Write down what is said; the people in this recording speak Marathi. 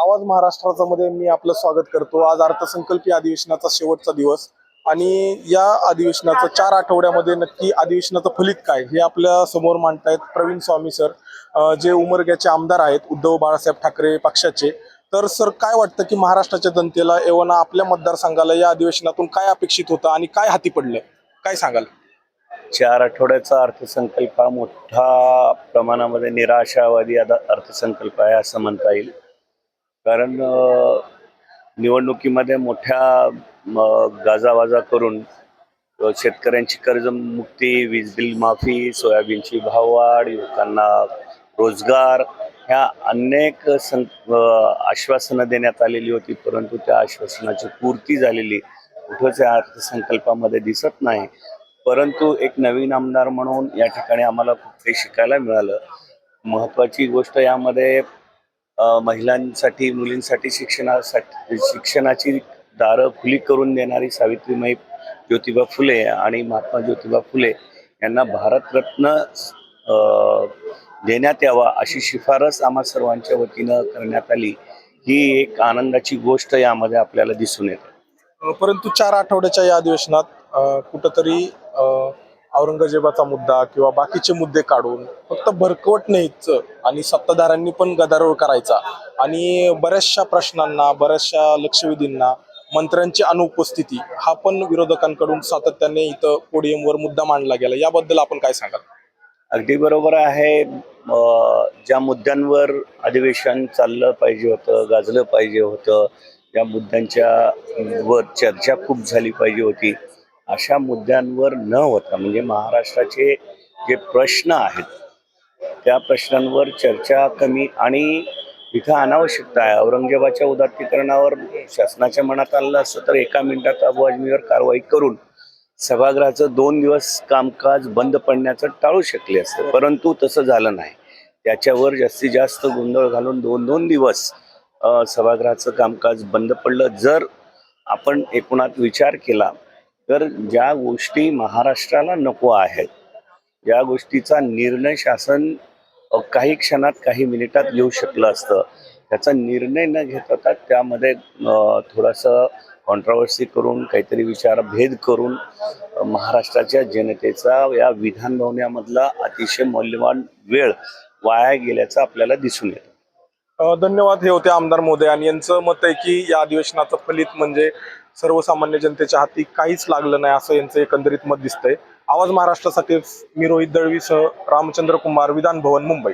आवाज महाराष्ट्राचा मध्ये मी आपलं स्वागत करतो. आज अर्थसंकल्पीय अधिवेशनाचा शेवटचा दिवस आणि या अधिवेशनाचं चार आठवड्यामध्ये नक्की अधिवेशनाचं फलित काय हे आपल्यासमोर मांडतायत प्रवीण स्वामी सर जे उमरग्याचे आमदार आहेत उद्धव बाळासाहेब ठाकरे पक्षाचे. तर सर काय वाटतं की महाराष्ट्राच्या जनतेला एवना आपल्या मतदारसंघाला या अधिवेशनातून काय अपेक्षित होतं आणि काय हाती पडलं? काय सांगाल? चार आठवड्याचा अर्थसंकल्प हा मोठा प्रमाणामध्ये निराशावादी अर्थसंकल्प आहे असं म्हणता येईल. कारण निवडणुकीमध्ये मोठ्या गाजावाजा करून शेतकऱ्यांची कर्जमुक्ती वीज बिल माफी सोयाबीनची भाववाढ युवकांना रोजगार ह्या अनेक सं आश्वासनं देण्यात आलेली होती परंतु त्या आश्वासनाची पूर्ती झालेली कुठंच या अर्थसंकल्पामध्ये दिसत नाही. परंतु एक नवीन आमदार म्हणून या ठिकाणी आम्हाला खूप काही शिकायला मिळालं. महत्त्वाची गोष्ट यामध्ये महिलांसाठी मुलींसाठी शिक्षणासाठी शिक्षणाची दारं खुली करून देणारी सावित्रीमाई ज्योतिबा फुले आणि महात्मा ज्योतिबा फुले यांना भारतरत्न देण्यात यावा अशी शिफारस आम्हा सर्वांच्या वतीनं करण्यात आली. ही एक आनंदाची गोष्ट यामध्ये आपल्याला दिसून येते. परंतु चार आठवड्याच्या या अधिवेशनात कुठंतरी औरंगजेबाचा मुद्दा किंवा बाकीचे मुद्दे काढून फक्त भरकवट न्यायचं आणि सत्ताधाऱ्यांनी पण गदारोळ करायचा. आणि बऱ्याचशा प्रश्नांना बऱ्याचशा लक्षवेधींना मंत्र्यांची अनुपस्थिती हा पण विरोधकांकडून सातत्याने इथं पोडियमवर मुद्दा मांडला गेला. याबद्दल आपण काय सांगाल? अगदी बरोबर आहे. ज्या मुद्द्यांवर अधिवेशन चाललं पाहिजे होतं गाजलं पाहिजे होतं या मुद्द्यांच्या वर चर्चा खूप झाली पाहिजे होती. अशा मुद्द्यांवर न होता म्हणजे महाराष्ट्राचे जे प्रश्न आहेत त्या प्रश्नांवर चर्चा कमी आणि इथं अनावश्यकता आहे. औरंगजेबाच्या उदात्तीकरणावर शासनाच्या मनात आलं असतं तर एका मिनिटात अबू आजमीवर कारवाई करून सभागृहाचं दोन दिवस कामकाज बंद पडण्याचं टाळू शकले असते. परंतु तसं झालं नाही. त्याच्यावर जास्तीत जास्त गोंधळ घालून दोन दोन दिवस सभागृहाचं कामकाज बंद पडलं. जर आपण एकूणात विचार केला तर ज्या गोष्टी महाराष्ट्राला नको आहेत या गोष्टीचा निर्णय शासन काही क्षणात काही मिनिटात घेऊ शकलं असतं त्याचा निर्णय न घेता त्यामध्ये थोडंसं कॉन्ट्रावर्सी करून काहीतरी विचारभेद करून महाराष्ट्राच्या जनतेचा या विधान भवनामधला अतिशय मौल्यवान वेळ वाया गेल्याचं आपल्याला दिसून येतं. धन्यवाद हे होते आमदार मोदय आणि यांचं मत आहे की या अधिवेशनाचं फलित म्हणजे सर्वसामान्य जनतेच्या हाती काहीच लागलं नाही असं यांचं एकंदरीत मत दिसतंय. आवाज महाराष्ट्रासाठी मी रोहित दळवीसह रामचंद्र कुमार विधान भवन मुंबई.